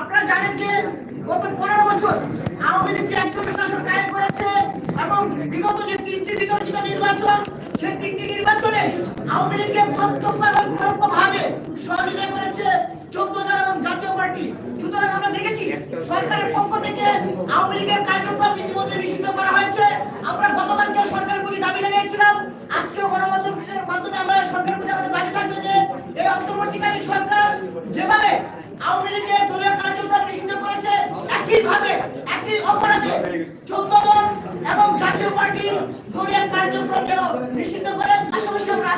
আপনারা জানেন যে গত পনেরো বছর আওয়ামী লীগ একদম শাসন কায়েম করেছে এবং বিগত যে তিনটি বিতর্কিত নির্বাচন, সেই তিনটি নির্বাচনে আওয়ামী লীগকে প্রত্যক্ষ ভাবে সহযোগিতা করেছে চোদ্দ জন এবং জাতীয় পার্টি। সুতরাং আমরা দেখেছি, সরকারের পক্ষ থেকে আওয়ামী লীগের কার্যক্রম ইতিমধ্যে নিষিদ্ধ করা হয়েছে আমরা গতকালকে সরকারের প্রতি দাবি জানিয়েছিলাম আজকেও গণমাধ্যমের মাধ্যমে আমরা সরকারের প্রতি আমাদের দাবি থাকবে যে এই অন্তর্বর্তীকালীন সরকার যেভাবে আওয়ামী লীগের দলীয় কার্যক্রম নিষিদ্ধ করেছে একইভাবে, একই অপরাধে চোদ্দ দল এবং জাতীয় পার্টির দলীয় কার্যক্রম নিষিদ্ধ করে। পাশাপাশি আমরা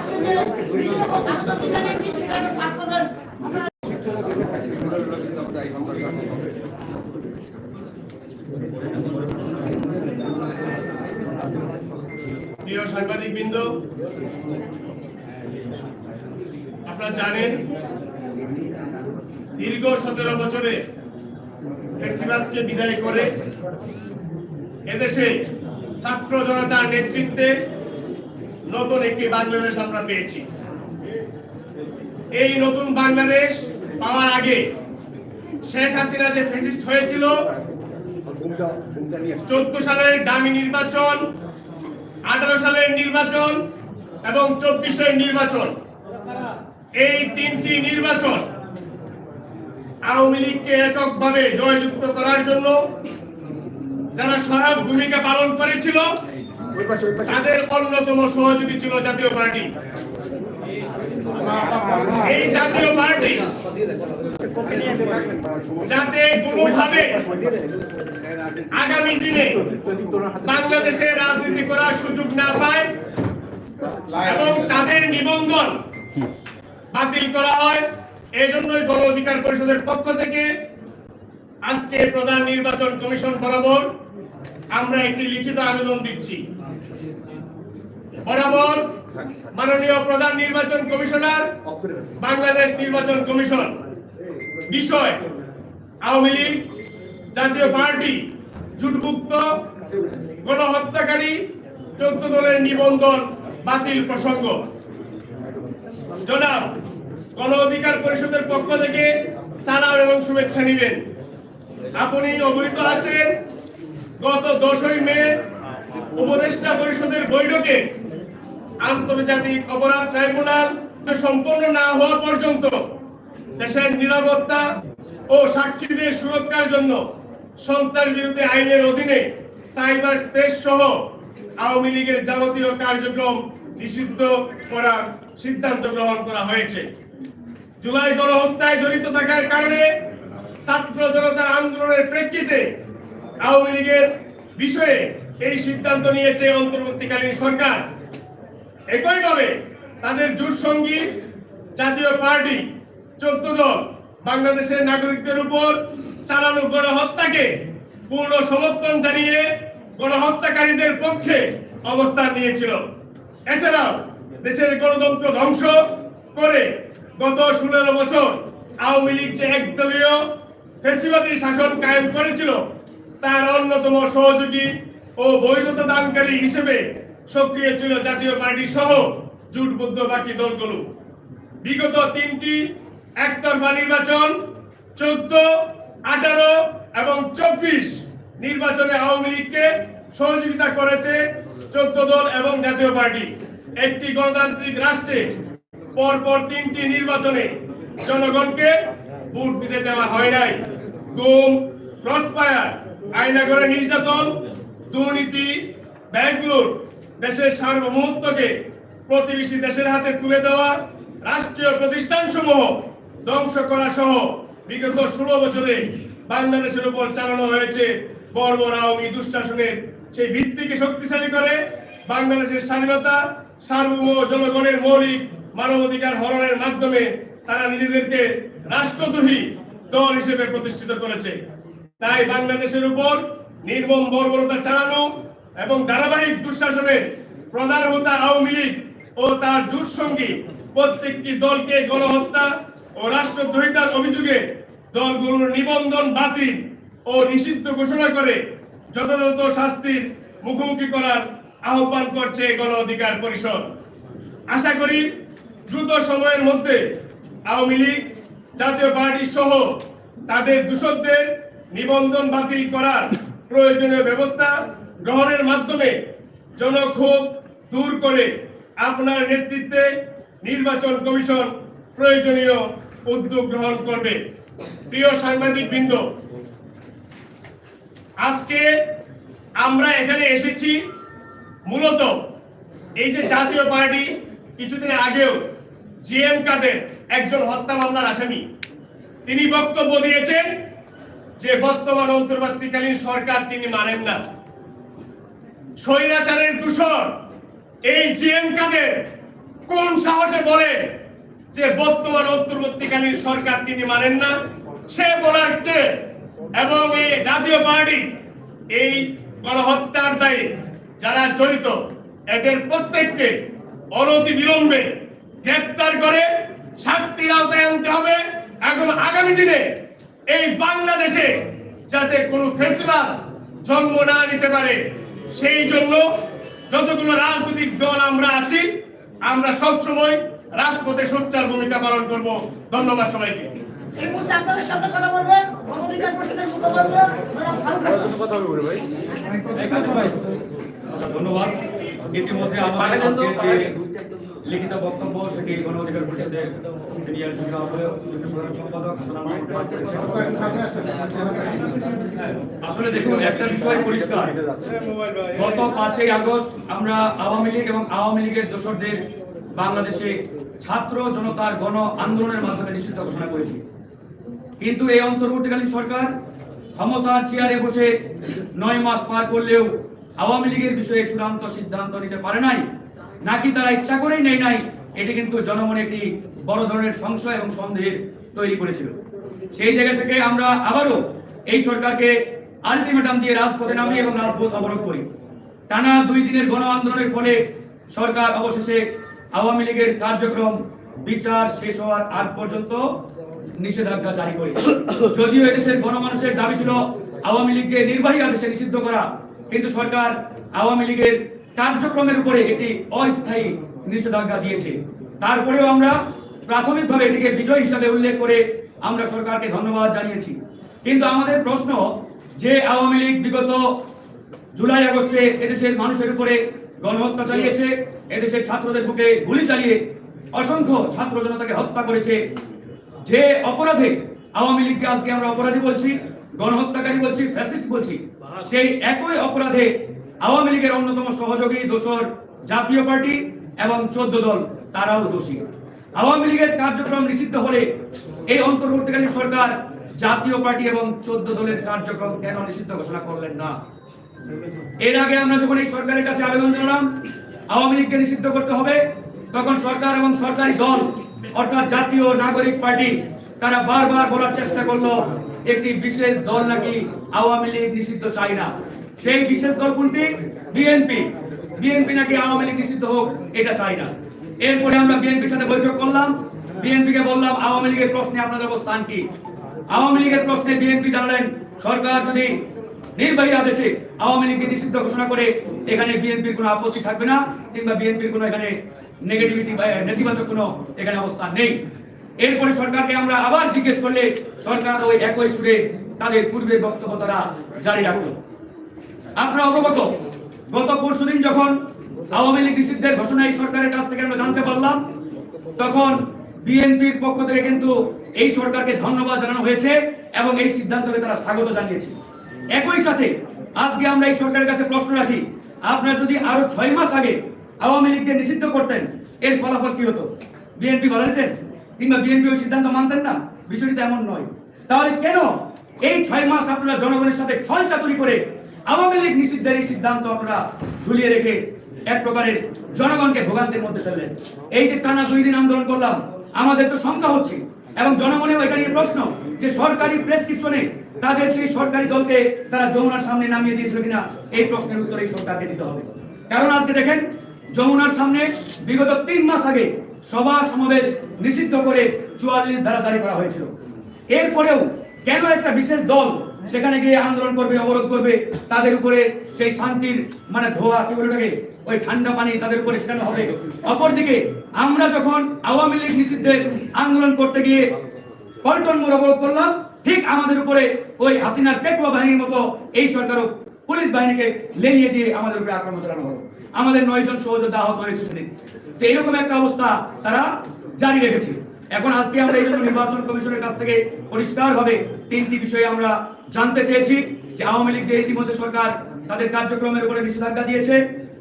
নিষিদ্ধ আবেদনটি জানিয়েছি সেটা পাঠ করবেন প্রিয় সাংবাদিক বৃন্দ আপনারা জানেন দীর্ঘ সতেরো বছরে ফেসিবাদকে বিদায় করে এদেশে ছাত্র জনতার নেতৃত্বে নতুন একটি বাংলাদেশ আমরা পেয়েছি। এই নতুন বাংলাদেশ পাওয়ার আগে শেখ হাসিনা যে ফেসিস্ট হয়েছিল, চোদ্দ সালের দামি নির্বাচন, আঠারো সালের নির্বাচন এবং চব্বিশের নির্বাচন। এই তিনটি নির্বাচন আওয়ামী লীগকে এককভাবে জয়যুক্ত করার জন্য যারা সহায়ক ভূমিকা পালন করেছিল, তাদের অন্যতম সহযোগী ছিল জাতীয় পার্টি। এই জাতীয় পার্টি যাতে কোনোভাবে আগামী দিনে বাংলাদেশে রাজনীতি করার সুযোগ না পায় এবং তাদের নিবন্ধন বাতিল করা হয় এজন্যই গণ অধিকার পরিষদের পক্ষ থেকে আজকে প্রধান নির্বাচন কমিশন বরাবর আমরা একটি লিখিত আবেদন দিচ্ছি। বরাবর মাননীয় প্রধান নির্বাচন কমিশনার, বাংলাদেশ নির্বাচন কমিশন বিষয় আওয়ামী লীগ জাতীয় পার্টি জুটভুক্ত গণহত্যাকারী চোদ্দ দলের নিবন্ধন বাতিল প্রসঙ্গ। জনাব গণ অধিকার পরিষদের পক্ষ থেকে সালাম এবং শুভেচ্ছা নিবেন। আপনি অবহিত আছেন গত দশই মে উপদেষ্টা পরিষদের বৈঠকে আন্তর্জাতিক অপরাধ ট্রাইব্যুনাল সম্পন্ন না হওয়া পর্যন্ত দেশের নিরাপত্তা ও সাক্ষীদের সুরক্ষার জন্য সন্ত্রাস বিরোধী আইনের অধীনে সাইবার স্পেস সহ আওয়ামী লীগের যাবতীয় কার্যক্রম নিষিদ্ধ করার সিদ্ধান্ত গ্রহণ করা হয়েছে। জুলাই গণহত্যায় জড়িত থাকার কারণে ছাত্র জনতার আন্দোলনের প্রেক্ষিতে আওয়ামী লীগের বিষয়ে এই সিদ্ধান্ত নিয়েছে অন্তর্বর্তীকালীন সরকার। একইভাবে তাদের জোট সঙ্গী জাতীয় পার্টি চোদ্দ দল বাংলাদেশের নাগরিকদের উপর চালানো গণহত্যাকে পূর্ণ সমর্থন জানিয়ে গণহত্যাকারীদের পক্ষে অবস্থান নিয়েছিল। এছাড়াও দেশের গণতন্ত্র ধ্বংস করে গত ষোলো বছর আওয়ামী লীগ যে একদলীয় ফেসিবাদী শাসন কায়েম করেছিল, তার অন্যতম সহযোগী ও বৈধতা দানকারী হিসেবে সক্রিয় ছিল জাতীয় পার্টি সহ জুটবদ্ধ বাকি দলগুলো। বিগত তিনটি একতরফা নির্বাচন, চোদ্দ, আঠারো এবং চব্বিশ নির্বাচনে আওয়ামী লীগকে সহযোগিতা করেছে চোদ্দ দল এবং জাতীয় পার্টি। একটি গণতান্ত্রিক রাষ্ট্রে পরপর তিনটি নির্বাচনে জনগণকে ভোট দিতে দেওয়া হয় নাই। গুম, ক্রসফায়ার আইনাগরে নির্যাতন, দুর্নীতি, ব্যাংকলুর, দেশের সার্বভৌমত্বকে প্রতিবেশী দেশের হাতে তুলে দেওয়া, রাষ্ট্রীয় প্রতিষ্ঠান সমূহ ধ্বংস করা সহ বিগত ষোলো বছরে বাংলাদেশের উপর চালানো হয়েছে বর্বর আওয়ামী দুঃশাসনের। সেই ভিত্তিকে শক্তিশালী করে বাংলাদেশের স্বাধীনতা সার্বভৌম জনগণের মৌলিক মানবাধিকার হরণের মাধ্যমে তারা নিজেদেরকে রাষ্ট্রদ্রোহী দল হিসেবে প্রতিষ্ঠিত করেছে। তাই বাংলাদেশের উপর নির্মম বর্বরতা চালানো এবং ধারাবাহিক দুঃশাসনের প্রধান হোতা আওয়ামী লীগ ও তার জোট সঙ্গী প্রত্যেকটি দলকে গণহত্যা ও রাষ্ট্রদ্রোহিতার অভিযোগে দলগুলোর নিবন্ধন বাতিল ও নিষিদ্ধ ঘোষণা করে যথাযথ শাস্তির মুখোমুখি করার আহ্বান করছে গণ অধিকার পরিষদ। আশা করি দ্রুত সময়ের মধ্যে আওয়ামী লীগ, জাতীয় পার্টি সহ তাদের দূষকদের নিবন্ধন বাতিল করার প্রয়োজনীয় ব্যবস্থা গ্রহণের মাধ্যমে জনক্ষোভ দূর করে আপনার নেতৃত্বে নির্বাচন কমিশন প্রয়োজনীয় উদ্যোগ গ্রহণ করবে। প্রিয় সাংবাদিক বৃন্দ আজকে আমরা এখানে এসেছি মূলত এই যে জাতীয় পার্টি কিছুদিন আগেও জিএম কাদের? একজন হত্যা মামলার আসামি। তিনি বক্তব্য দিয়েছেন যে বর্তমান অন্তর্বর্তীকালীন সরকার তিনি মানেন না। স্বৈরাচারের দূষণ, এই জিএম কাদের কোন সাহসে বলে যে বর্তমান অন্তর্বর্তীকালীন সরকার তিনি মানেন না? সে বলার কে? এবং এই জাতীয় পার্টি, এই গণহত্যার দায়ে যারা জড়িত, এদের প্রত্যেককে অনতি বিলম্বে গ্রেপ্তার করে শাস্তির আওতায় আনতে হবে। এখন আগামী দিনে এই বাংলাদেশে যাতে কোনো ফেসিবাদ জন্ম না নিতে পারে, সেই জন্য যতগুলো রাজনৈতিক দল আমরা আছি, আমরা সবসময় রাজপথে সোচ্চার ভূমিকা পালন করব। ধন্যবাদ সবাইকে। এই মুহূর্তে আপনাদের সামনে কথা বলবেন গণঅধিকার পরিষদের মুখপাত্র ম্যাডাম ফারুক হাসান। আচ্ছা, ধন্যবাদ। ইতিমধ্যে আমাদের যে লিখিত বক্তব্য সেটি গণ অধিকার পরিষদের সিনিয়র যুগ্ম সাধারণ সম্পাদক। আসলে দেখুন একটা বিষয় পরিষ্কার। গত পাঁচই আগস্ট আমরা আওয়ামী লীগ এবং আওয়ামী লীগের দোসরদের বাংলাদেশে ছাত্র জনতার গণ আন্দোলনের মাধ্যমে নিষিদ্ধ ঘোষণা করেছি। কিন্তু এই অন্তর্বর্তীকালীন সরকার ক্ষমতার চেয়ারে বসে নয় মাস পার করলেও আওয়ামী লীগের বিষয়ে চূড়ান্ত সিদ্ধান্ত নিতে পারে নাই, নাকি তারা ইচ্ছা করেই নেই নাই, এটি কিন্তু জনমনে একটি বড় ধরনের সংশয় এবং সন্দেহের তৈরি করেছিল। সেই জায়গা থেকে আমরা আবারও এই সরকারকে আলটিমেটাম দিয়ে রাজপথে নামি এবং রাজপথ অবরোধ করি। টানা দুই দিনের গণ আন্দোলনের ফলে সরকার অবশেষে আওয়ামী লীগের কার্যক্রম, বিচার শেষ হওয়ার আগ পর্যন্ত নিষেধাজ্ঞা জারি করে। যদিও এদেশের গণমানুষের দাবি ছিল আওয়ামী লীগকে নির্বাহী আদেশে নিষিদ্ধ করা, কিন্তু সরকার আওয়ামী লীগের কার্যক্রমের উপরে একটি অস্থায়ী নিষেধাজ্ঞা দিয়েছে। তারপরেও আমরা প্রাথমিকভাবে এটিকে বিজয় হিসাবে উল্লেখ করে আমরা সরকারকে ধন্যবাদ জানিয়েছি। কিন্তু আমাদের প্রশ্ন, যে আওয়ামী লীগ বিগত জুলাই আগস্টে এদেশের মানুষের উপরে গণহত্যা চালিয়েছে এদেশের ছাত্রদের বুকে গুলি চালিয়ে অসংখ্য ছাত্র জনতাকে হত্যা করেছে। যে অপরাধে আওয়ামী লীগকে আজকে আমরা অপরাধী বলছি, গণহত্যাকারী বলছি ফ্যাসিস্ট বলছি, সেই একই অপরাধে আওয়ামী লীগের অন্যতম সহযোগী, দোসর জাতীয় পার্টি এবং চোদ্দ দল, তারাও দোষী। আওয়ামী লীগের কার্যক্রম নিষিদ্ধ হলে এই অন্তর্বর্তীকালীন সরকার জাতীয় পার্টি এবং চোদ্দ দলের কার্যক্রম কেন নিষিদ্ধ ঘোষণা করলেন না? এর আগে আমরা যখন এই সরকারের কাছে আবেদন জানালাম আওয়ামী লীগকে নিষিদ্ধ করতে হবে। তখন সরকার এবং সরকারি দল, অর্থাৎ জাতীয় নাগরিক পার্টি, তারা বারবার বলার চেষ্টা করল, একটি বিশেষ দল নাকি আওয়ামী লীগ নিষিদ্ধ চাই না। সেই বিশেষ দল কোনটি? বিএনপি। বিএনপি নাকি আওয়ামী লীগ নিষিদ্ধ হোক, এটা চায় না। এরপরে আমরা বিএনপির সাথে বৈঠক করলাম। বিএনপি কে বললাম, আওয়ামী লীগের প্রশ্নে আপনাদের অবস্থান কি? আওয়ামী লীগের প্রশ্নে বিএনপি জানালেন, সরকার যদি নির্বাহী আদেশে আওয়ামী লীগকে নিষিদ্ধ ঘোষণা করে এখানে বিএনপির কোনো আপত্তি থাকবে না, কিংবা বিএনপির কোনো এখানে নেগেটিভিটি বা নেতিবাচক কোনো এখানে অবস্থান নেই। এরপরে সরকারকে আমরা আবার জিজ্ঞেস করলে সরকার ওই একই সুরে তাদের পূর্বের বক্তব্য তারা জারি রাখল। আপনারা অবগত, গত পরশুদিন যখন আওয়ামী লীগ নিষিদ্ধের ঘোষণা এই সরকারের কাছ থেকে আমরা জানতে পারলাম, তখন বিএনপির পক্ষ থেকে কিন্তু এই সরকারকে ধন্যবাদ জানানো হয়েছে এবং এই সিদ্ধান্তকে তারা স্বাগত জানিয়েছে। একই সাথে আজকে আমরা এই সরকারের কাছে প্রশ্ন রাখি, আপনারা যদি আরও ছয় মাস আগে আওয়ামী লীগকে নিষিদ্ধ করতেন, এর ফলাফল কি হতো? বিএনপি বাধা দিতেন কিংবা বিএনপি ওই সিদ্ধান্ত মানতেন না? বিষয়টি এমন নয়। তাহলে কেন এই ছয় মাস আপনারা জনগণের সাথে ছল চাতুরি করে আওয়ামী লীগ নিষিদ্ধের এই সিদ্ধান্ত আপনারা ঝুলিয়ে রেখে এক প্রকারের জনগণকে ভোগান্তির মধ্যে ফেললেন? এই যে টানা দুই দিন আন্দোলন করলাম, আমাদের তো শঙ্কা হচ্ছে এবং জনমনেও এটা নিয়ে প্রশ্ন। যে সরকারি প্রেসক্রিপশনে তাদের সেই সরকারি দলকে তারা যমুনার সামনে নামিয়ে দিয়েছিল কিনা, এই প্রশ্নের উত্তর এই সরকারকে দিতে হবে। কারণ আজকে দেখেন, যমুনার সামনে বিগত তিন মাস আগে সভা সমাবেশ নিষিদ্ধ করে চুয়াল্লিশ ধারা জারি করা হয়েছিল। এরপরেও কেন একটা বিশেষ দল সেখানে গিয়ে আন্দোলন করবে, অবরোধ করবে, তাদের উপরে সেই শান্তির মানে ধোয়া, কি বলে ওটাকে, ওই ঠান্ডা পানি তাদের উপরে ছেটানো হবে? অপরদিকে আমরা যখন আওয়ামী লীগ নিষিদ্ধের আন্দোলন করতে গিয়ে পল্টন মোড় অবরোধ করলাম। ঠিক আমাদের উপরে ওই হাসিনার পেটুয়া বাহিনীর মতো এই সরকারও পুলিশ বাহিনীকে লেলিয়ে দিয়ে আমাদের উপরে আক্রমণ চালানো হলো। আমাদের নয়জন সহযোদ্ধা আহত হয়েছে সেদিন। তো এরকম একটা অবস্থা তারা জারি রেখেছে। এখন আজকে আমরা এই জন্য নির্বাচন কমিশনের কাছ থেকে পরিষ্কারভাবে তিনটি বিষয়ে আমরা জানতে চেয়েছি যে আওয়ামী লীগকে ইতিমধ্যে সরকার তাদের কার্যক্রমের উপরে নিষেধাজ্ঞা দিয়েছে,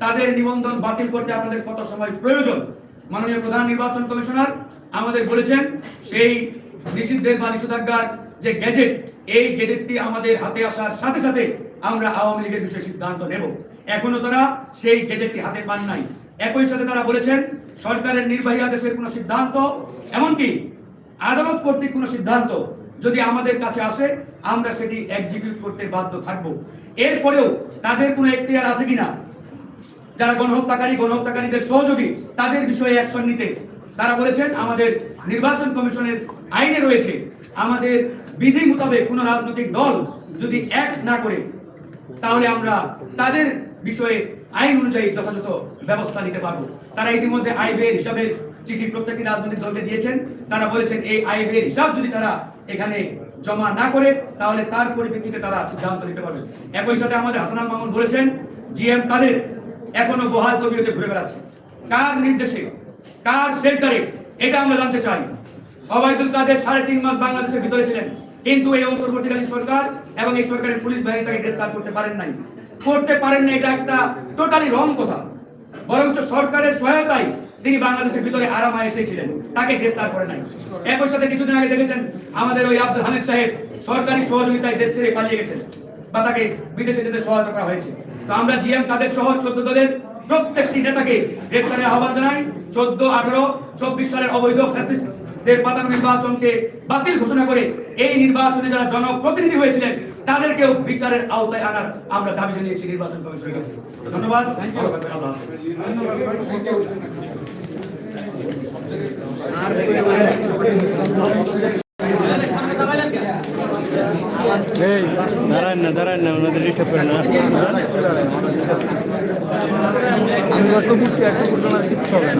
তাদের নিবন্ধন বাতিল করতে আপনাদের কত সময় প্রয়োজন? মাননীয় প্রধান নির্বাচন কমিশনার আমাদের বলেছেন, সেই নিষিদ্ধের বা নিষেধাজ্ঞার যে গ্যাজেট এই গ্যাজেটটি আমাদের হাতে আসার সাথে সাথে আমরা আওয়ামী লীগের বিষয়ে সিদ্ধান্ত নেব। এখনও তারা সেই গ্যাজেটটি হাতে পান নাই। একই সাথে তারা বলেছেন, সরকারের নির্বাহী আদেশের কোনো সিদ্ধান্ত, এমনকি আদালত কর্তৃক কোনো সিদ্ধান্ত যদি আমাদের কাছে আসে, আমরা সেটি এক্সিকিউট করতে বাধ্য থাকব। এরপরেও তাদের কোনো এখতিয়ার আছে কিনা? যারা গণহত্যাকারী, গণহত্যাকারীদের সহযোগী, তাদের বিষয়ে অ্যাকশন নিতে তারা বলেছেন আমাদের নির্বাচন কমিশনের আইনে রয়েছে। আমাদের বিধি মোতাবেক কোন রাজনৈতিক দল যদি অ্যাক্ট না করে, তাহলে আমরা তাদের বিষয়ে আইন অনুযায়ী যথাযথ ব্যবস্থা নিতে পারব। তারা ইতিমধ্যে আয় ব্যয়ের হিসাবের চিঠি প্রত্যেকটি রাজনৈতিক দলকে দিয়েছেন। তারা বলেছেন এই আয় ব্যয়ের হিসাব যদি তারা এখানে জমা না করে, তাহলে তার পরিপ্রেক্ষিতে তারা সিদ্ধান্ত নিতে পারবে। একই সাথে আমাদের হাসানাম মামুন বলেছেন, জিএম কাদের এখনও বহাল তবিয়তে ঘুরে বেড়াচ্ছে? কার নির্দেশে কার সেন্টারে? এটা আমরা জানতে চাই। অবায়দুল কাদের সাড়ে তিন মাস বাংলাদেশের ভিতরে ছিলেন। কিন্তু এই অন্তর্বর্তীকালীন সরকার এবং এই সরকারের পুলিশ বাহিনী তাকে গ্রেফতার করতে পারেন নাই। করতে পারেন না এটা একটা টোটালি রং কথা। বরঞ্চ সরকারের সহায়তায় তিনি বাংলাদেশের ভিতরে আরামায় এসেছিলেন। তাকে গ্রেফতার করে নাই। একই সাথে কিছুদিন আগে দেখেছেন, আমাদের ওই আব্দুল হামিদ সাহেব সরকারি সহযোগিতায় দেশ ছেড়ে পালিয়ে গেছেন বা তাকে বিদেশে যেতে সহায়তা করা হয়েছে। তো আমরা জিএম কাদের সহ চোদ্দ দলের প্রত্যেকটি নেতাকে গ্রেফতারের আহ্বান জানাই চোদ্দ আঠারো চব্বিশ সালের অবৈধ ফ্যাসিস্টদের পাতানো নির্বাচনকে বাতিল ঘোষণা করে এই নির্বাচনে যারা জনপ্রতিনিধি হয়েছিলেন তাদেরকেও বিচারের আওতায় আনার আমরা দাবি জানিয়েছি নির্বাচন কমিশনের কাছে। ধন্যবাদ। এই দাঁড়ান না দাঁড়ান না ওনাদের ডিস্টার্ব করে না কি দাদা